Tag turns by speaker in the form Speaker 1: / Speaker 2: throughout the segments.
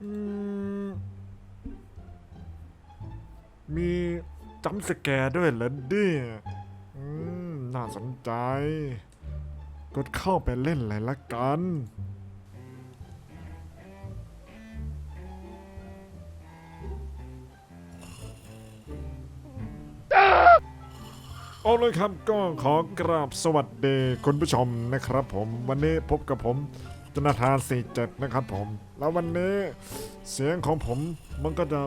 Speaker 1: มีจัมสแกร์ด้วยเหรอเนี่ยน่าสนใจ กดเข้าไปเล่นเลยละกัน เอาเลยครับก็ขอกราบสวัสดีคุณผู้ชมนะครับผม วันนี้พบกับผม จนาธาน47นะครับผม แล้ววันนี้เสียงของผมมันก็จะ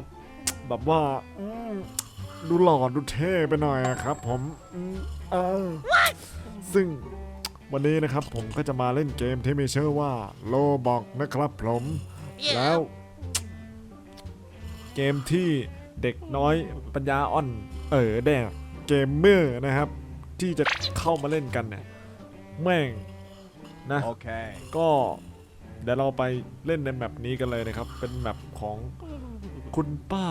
Speaker 1: แบบว่าอืมดูหล่อดูเท่ไปหน่อยอะครับผมอืมเออซึ่งวันนี้นะครับผมก็จะมาเล่นเกมที่มีชื่อว่าโลบอกนะครับผม แล้ว เกมที่เด็กน้อยปัญญาอ่อน เออแดกเกมเมอร์นะครับ ที่จะเข้ามาเล่นกันเนี่ยแม่ง นะ
Speaker 2: Okay.
Speaker 1: ก็เดี๋ยวเราไปเล่นในแมปนี้กันเลยนะครับ เป็นแมปของคุณป้า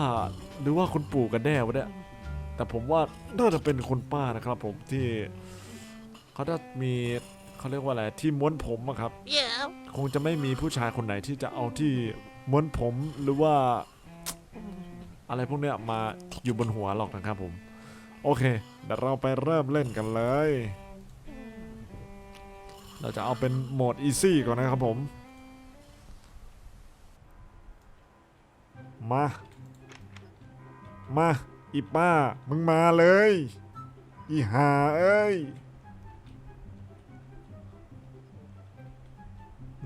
Speaker 1: หรือว่าคุณปู่กันแน่วะเนี่ย แต่ผมว่าน่าจะเป็นคุณป้านะครับ ผมที่เขาจะมีเขาเรียกว่าอะไรที่ม้วนผมอะครับ
Speaker 3: Yeah.
Speaker 1: คงจะไม่มีผู้ชายคนไหนที่จะเอาที่ม้วนผมหรือว่า อะไรพวกเนี้ยมาอยู่บนหัวหรอกนะครับผม โอเคเดี๋ยวเราไปเริ่มเล่นกันเลย เราจะเอาเป็นโหมด Easy ก่อนนะครับผม มา มาอีป้า มึงมาเลย อีหาเอ้ยอ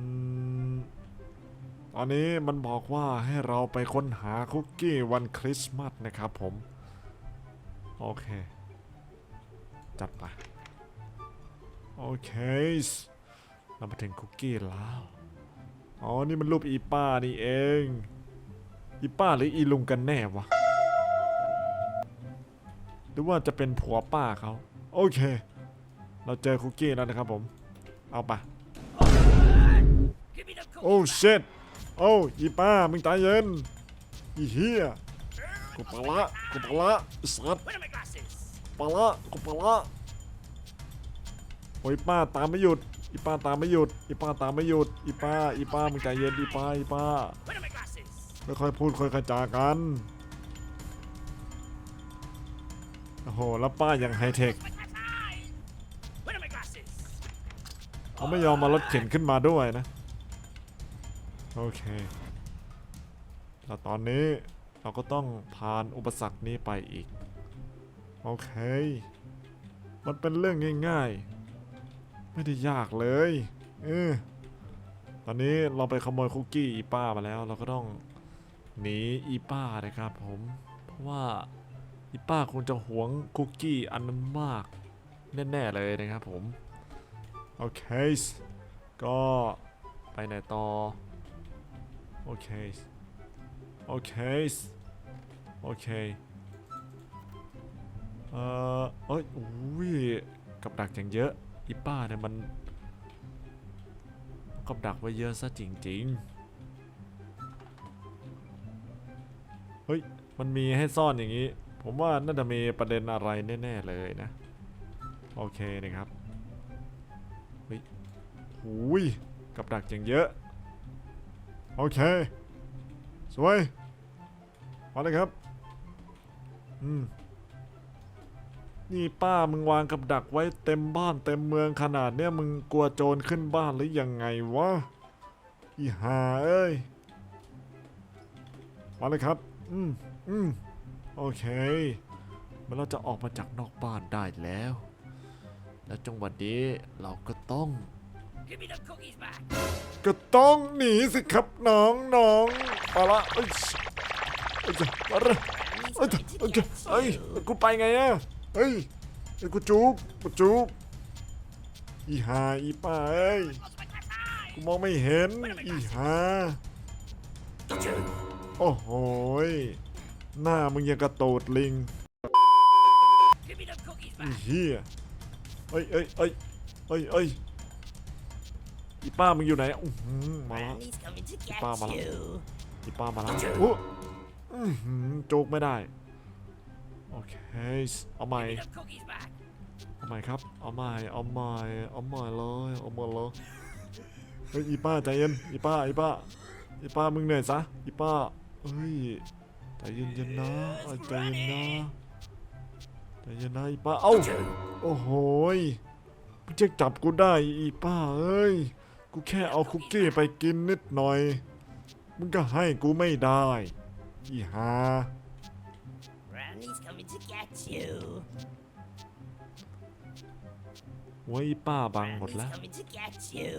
Speaker 1: ตอนนี้มันบอกว่าให้เราไปค้นหาคุกกี้วันคริสต์มาสนะครับผม โอเค จัดไป โอเค เรามาถึงคุกกี้แล้ว อ๋อ นี่มันรูปอีป้านี่เอง อีป้าหรืออีลุงกันแน่วะ หรือว่าจะเป็นผัวป้าเขา โอเค เราเจอคุกกี้แล้วนะครับผม เอาไป
Speaker 3: Give me the cookie.
Speaker 1: โอ้เช็ดโอ้อีป้า มึงตายเย็น อีเฮียกูปะละกูปะละสัตว์ปะละกูปะละ อ้ยป้าตามไม่หยุด อีป้าตามไม่หยุด อีป้าตามไม่หยุด อีป้า อีป้ามึงใจเย็น อีป้า อีป้า
Speaker 3: Where are my glasses?
Speaker 1: ค่อยๆพูดค่อยๆจากัน โอ้โห แล้วป้าย่างไฮเทคเขาไม่ยอมมารถเข็นขึ้นมาด้วยนะ โอเค แล้วตอนนี้เราก็ต้องผ่านอุปสรรคนี้ไปอีก โอเค มันเป็นเรื่องง่าย ๆ ไม่ได้ยากเลยเออตอนนี้เราไปขโมยคุกกี้อีป้ามาแล้ว เราก็ต้องหนีอีป้านะครับผมเพราะว่าอีป้าคงจะหวงคุกกี้อันนั้นมากแน่ๆเลยนะครับผมโอเคก็ไปไหนต่อโอเคโอเคโอเคเอ่อเอ้ยอุ้ยกับดักอย่างเยอะ อีป้าเนี่ยมันกับดักไว้เยอะซะจริง ๆ เฮ้ย มันมีให้ซ่อนอย่างนี้ ผมว่าน่าจะมีประเด็นอะไรแน่ ๆ เลยนะ โอเคนะครับหูยกับดักอย่างเยอะ โอเค สวย มาเลยครับ อืม นี่ป้ามึงวางกับดักไว้เต็มบ้านเต็มเมืองขนาดเนี้ยมึงกลัวโจรขึ้นบ้านหรือยังไงวะอีหาเอ้ย มาเลยครับ อืมอืมโอเคเมื่อเราจะออกมาจากนอกบ้านได้แล้ว แล้วจังหวะนี้เราก็ต้อง
Speaker 3: Give me the cookies back.
Speaker 1: ก็ต้องหนีสิครับน้องน้องไปละเอ้ยเอ้ยไปละเอ้ยเอ้ยเอ้ยกูไปไงอะ เฮ้ยเอ้ยกูจูบกูจูบอีหาอีป้าเอ้ยกูมองไม่เห็นอีหาโอ้โหยหน้ามึงยังกระโตดลิงอีเหี้ยเอ้ยเอ้ยเอ้ยเอ้ยเอ้ยอีป้ามึงอยู่ไหนอื้อหือมาแล้ว
Speaker 3: Granny's coming to get
Speaker 1: Ba, ba, ba.
Speaker 3: you.
Speaker 1: อีป้ามาแล้วโอ้อื้อหือโจกไม่ได้ โอเค เอาใหม่ เอาใหม่ครับ เอาใหม่ เอาใหม่ เอาใหม่เลย เอาใหม่เลยเฮ้ยอีป้าใจเย็น อีป้า อีป้า อีป้ามึงเหนื่อยซะ อีป้าเอ้ยใจเย็นๆนะใจเย็นนะใจเย็นนะอีป้า เอ้า โอ้โหยมึงจะจับกูได้อีป้าเอ้ย กูแค่เอาคุกกี้ไปกินนิดหน่อย มึงก็ให้กูไม่ได้ อีหา
Speaker 3: Brownie's coming to get you.
Speaker 1: โว้ยอีป้าบังหมด
Speaker 3: Brownie's
Speaker 1: แล้ว
Speaker 3: coming to get you.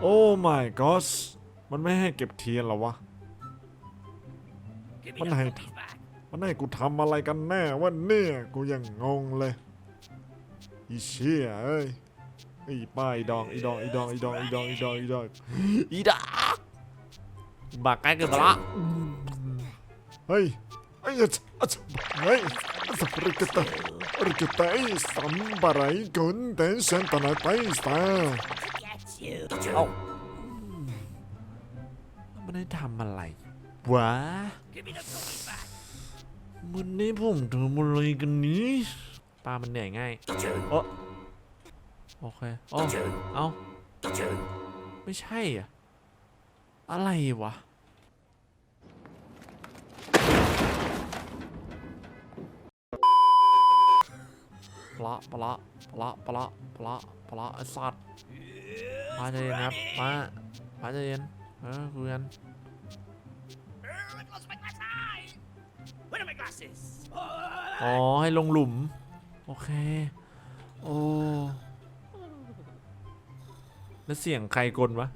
Speaker 1: โอ้ my god มันไม่ให้เก็บเทียนเหรอวะ
Speaker 3: Give me
Speaker 1: What
Speaker 3: the
Speaker 1: the-
Speaker 3: cookies back.
Speaker 1: มันให้กูทำอะไรกันแน่วะเนี่ยกูยังงงเลยอีเชี่ยเอ้ยอีป้าอีดองอีดองอีดองอีดองอีดองอีดองอีดองอีดอกบักใกล้เกินไปละเฮ้ยเฮ้ยอะอะเฮ้ยสับริกตะริกตะไอ้สัม บะไรกุนเตนเซนตะนาไปสา
Speaker 3: To get you.
Speaker 1: เอ้ามันได้ทำอะไรวะ
Speaker 3: Give me the cookies back.
Speaker 1: วันนี้ผมทำอะไรกันนี้ปลามันเหนื่อยง่ายโอ้โอเคโอ้เอ้าไม่ใช่อะอะไรวะ ปลาปลาปลาปลาปลาปลาไอ้สัตว์มาใจเย็นครับมามาใจเย็นเออคุยกัน
Speaker 3: Oh, I lost my glass eye. Where are my glasses?
Speaker 1: อ๋อ ให้ลงหลุม โอเค โอ้ แล้วเสียงใครกลวะ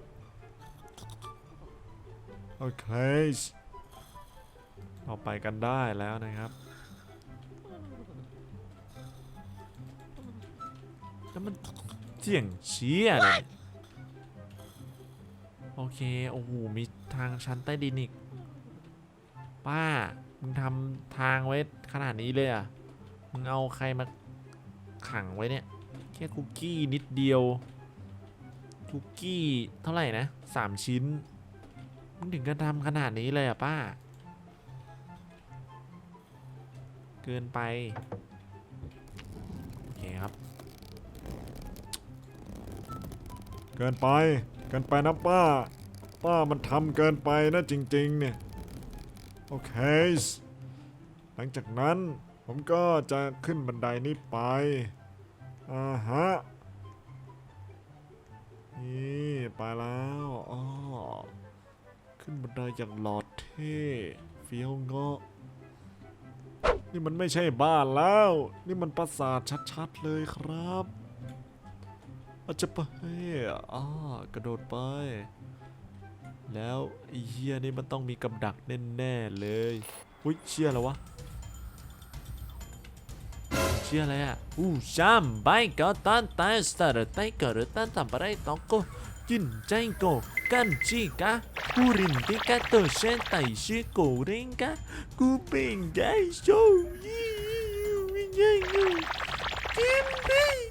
Speaker 1: โอเคเราไปกันได้แล้วนะครับ แล้วมันเสียงเชี่ยเลยโอเค โอ้โห มีทางชั้นใต้ดินอีก ป้า มึงทำทางไว้ขนาดนี้เลยอะ มึงเอาใครมาขังไว้เนี่ย แค่คุกกี้นิดเดียว คุกกี้เท่าไหร่นะสามชิ้น มึงถึงกันทำขนาดนี้เลยอะป้า เกินไป โอเคครับ เกินไป เกินไปนะป้า ป้ามันทำเกินไปนะจริง ๆ เนี่ย โอเค หลังจากนั้นผมก็จะขึ้นบันไดนี้ไป อ่าฮะ นี่ไปแล้วอ้อขึ้นบันไดอย่างหลอดเท่เฟี้ยวเงาะนี่มันไม่ใช่บ้านแล้ว นี่มันปราสาทชัดๆเลยครับ อาจจะไปอ่ากระโดดไป แล้วเฮียนี่มันต้องมีกับดักแน่ๆเลยอุ้ยเชี่ยแล้ววะเชี่ยอะไรอะอู้ชัมไปก็ตันตันสตาร์ไตก็รตันตันปะไรต้องก็จินใจก็กันจิกะกูรินติกะโตเชนไตชิโกริงกะกูเป็นไกโชยี่วิญญาณกูกิมบีกูรินดิ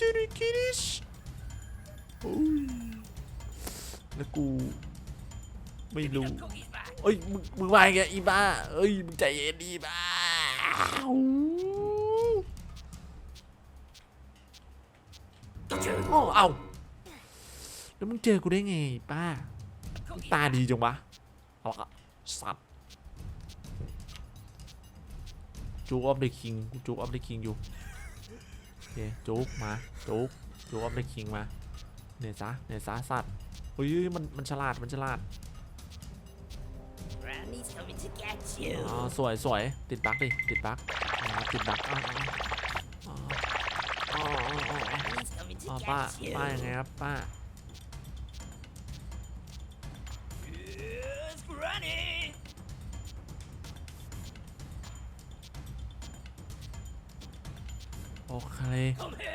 Speaker 1: ริติสุริกิริชโอ้ยแล้วกู ไม่
Speaker 3: Give me
Speaker 1: รู้
Speaker 3: the cookies back.
Speaker 1: เอ้ยมึงมึงมาไงอีบ้าเอ้ยมึงใจเย็นดีบ้าโอ้เอาแล้วมึงเจอกูได้ไงป้า
Speaker 3: Cookies
Speaker 1: ตา
Speaker 3: back.
Speaker 1: ดีจังวะเอาละสัตว์จูออฟเดอะคิงกูจูออฟเดอะคิงอยู่โอ เคจูกมาจูกจูออฟเดอะคิงมาเนี่ยซะเนี่ยซะสัตว์เฮ้ยมันมันฉลาดมันฉลาด
Speaker 3: Brownie's coming to get you.
Speaker 1: อ๋อสวยสวยติดบั๊กดิติดบั๊กอ๋อติดบั๊กอ๋ออ๋ออ๋ออ๋ออ๋ออ๋อ
Speaker 3: Brownie's coming
Speaker 1: อ๋อ
Speaker 3: to
Speaker 1: ป้า
Speaker 3: get you.
Speaker 1: ป้ายังไงครับป้า โอเค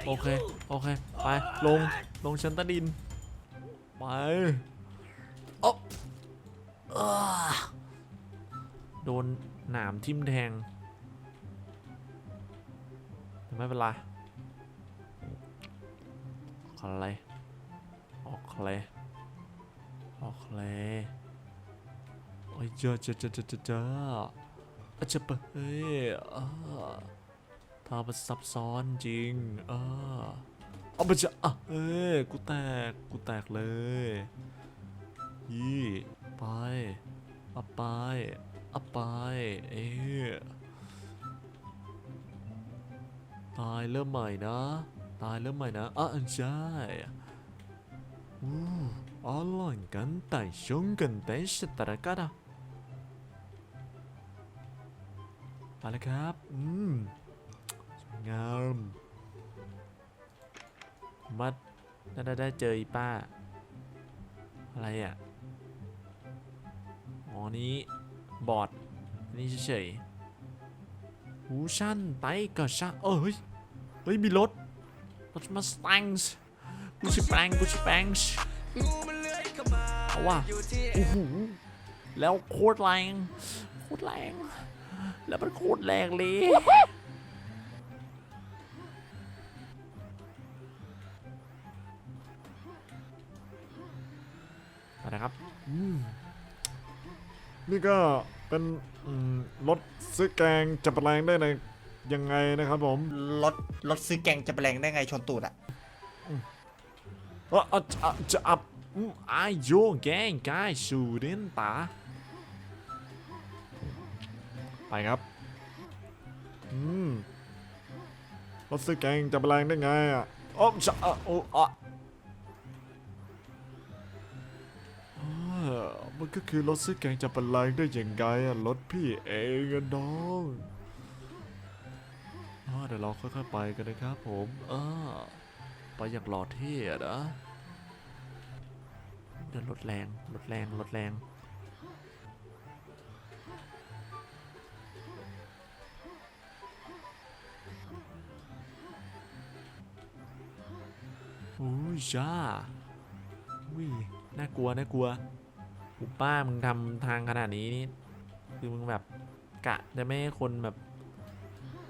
Speaker 1: โอเค โอเค ไป ลง ลงชั้นใต้ดิน ไปโอ๊อ้าโดนหนามทิ่มแทง ไม่เป็นไรออกอะไรออกอะไรออกอะไรโอ้ยเจอเจอเจอเจอเจอเจออาจจะเปะเฮ้ย อ่ามันซับซ้อนจริงเออเอาไปจะอะเอ้ยกูแตก กูแตกเลย ยี่ไปอัพไปอัพไป เอ้ตายเริ่มใหม่นะ ตายเริ่มใหม่นะอะใช่อู้อลังกันแต่ชงกันแต่สตระกันอะมาแล้วครับ อืม งามมาได้ได้ได้เจออีป้า อะไรอะ อ๋อ นี้ บอดนี่เฉยๆหูชั่นไตก็ชั่นเอ้ย เฮ้ย มีรถ รถมาสตังส์กูชิแปงกูชิแปงส์เอาว่ะโอ้โหแล้วโคตรแรง โคตรแรง แล้วมันโคตรแรงเลย อืมนี่ก็เป็นอืมรถซื้อแกงจับแรงได้ในยังไงนะครับผม
Speaker 2: รถรถซื้อแกงจะแปลงได้ไงชนตูดอะ
Speaker 1: เออเอาจะจะอับอืมอายโยแกงกายสูเรนตาไปครับอืมรถซื้อแกงจับแรงได้ไงอะโอ้จะอะโอ้อะ มันก็คือรถซื้อแกงจับแรงได้ยังไงอะรถพี่เองอะน้องอ่าเดี๋ยวเราค่อยๆไปกันนะครับผมเอ่าไปอย่างหล่อเท่อะนะเดินรถแรงรถแรงรถแรงโอ้ยจ้าวิน่ากลัวน่ากลัว อุป้ามึงทำทางขนาดนี้นี่คือมึงแบบกะจะไม่ให้คนแบบ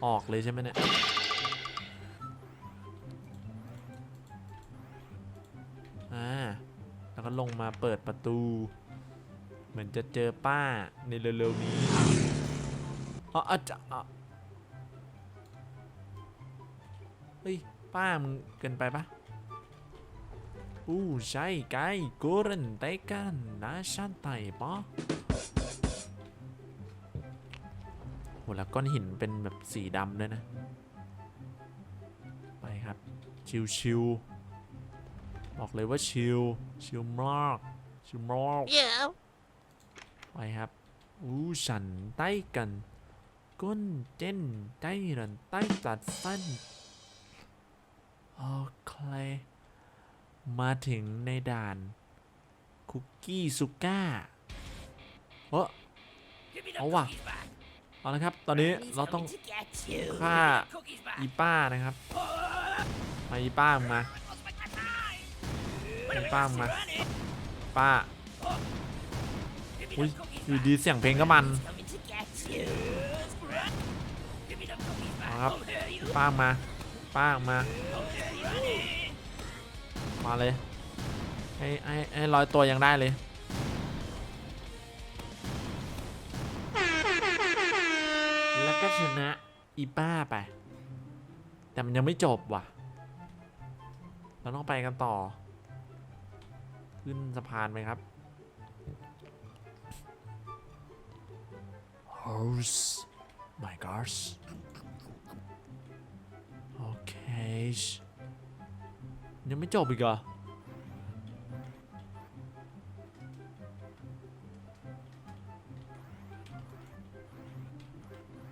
Speaker 1: ออกเลยใช่ไหมเนี่ยอ่าแล้วก็ลงมาเปิดประตู เหมือนจะเจอป้าในเร็วๆนี้อ๋ออาจจะอะเฮ้ยป้ามึงเกินไปปะ อู้ใช่ไกโกรันไตกันนาชันไตปะโหแล้วก้อนหินเป็นแบบสีดำด้วยนะ ไปครับ ชิวๆบอกเลยว่าชิลชิลมากชิลมาก
Speaker 3: Yeah.
Speaker 1: ไปครับอู้ฉันใต้กันก้นเจนใต้รันใต้ตัดสั้นโอเค มาถึงในด่าน คุกกี้สุก้าเอ
Speaker 3: อเอาว่ะ
Speaker 1: เอาละครับ ตอนนี้เราต้องฆ่าอีป้านะครับ มาอีป้ามา
Speaker 3: อีป้า
Speaker 1: มาป้าอุ้ยอยู่ดีเสียงเพลงก็มันครับป้ามาป้ามา มาเลยให้ให้ให้ร้อยตัวยังได้เลยแล้วก็ชนะอีป้าไป แต่มันยังไม่จบว่ะ เราต้องไปกันต่อ ขึ้นสะพานไหมครับ Horse my gosh โอเค ยังไม่จบอีกเหรอ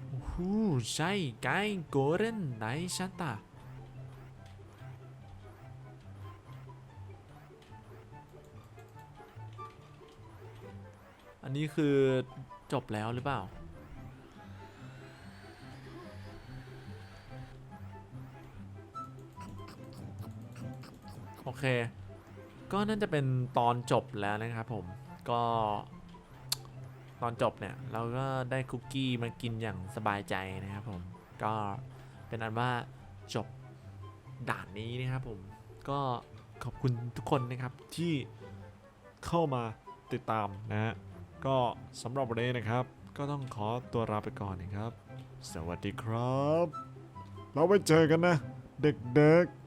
Speaker 1: โอ้ใช่ไกโกเรนไนชันตาอันนี้คือจบแล้วหรือเปล่า เค ก็น่าจะเป็นตอนจบแล้วนะครับผม ก็ตอนจบเนี่ย เราก็ได้คุกกี้มากินอย่างสบายใจนะครับผม ก็เป็นอันว่าจบด่านนี้นะครับผม ก็ขอบคุณทุกคนนะครับที่เข้ามาติดตามนะฮะ ก็สำหรับวันนี้นะครับ ก็ต้องขอตัวลาไปก่อนนะครับ สวัสดีครับ เราไปเจอกันนะ เด็กๆ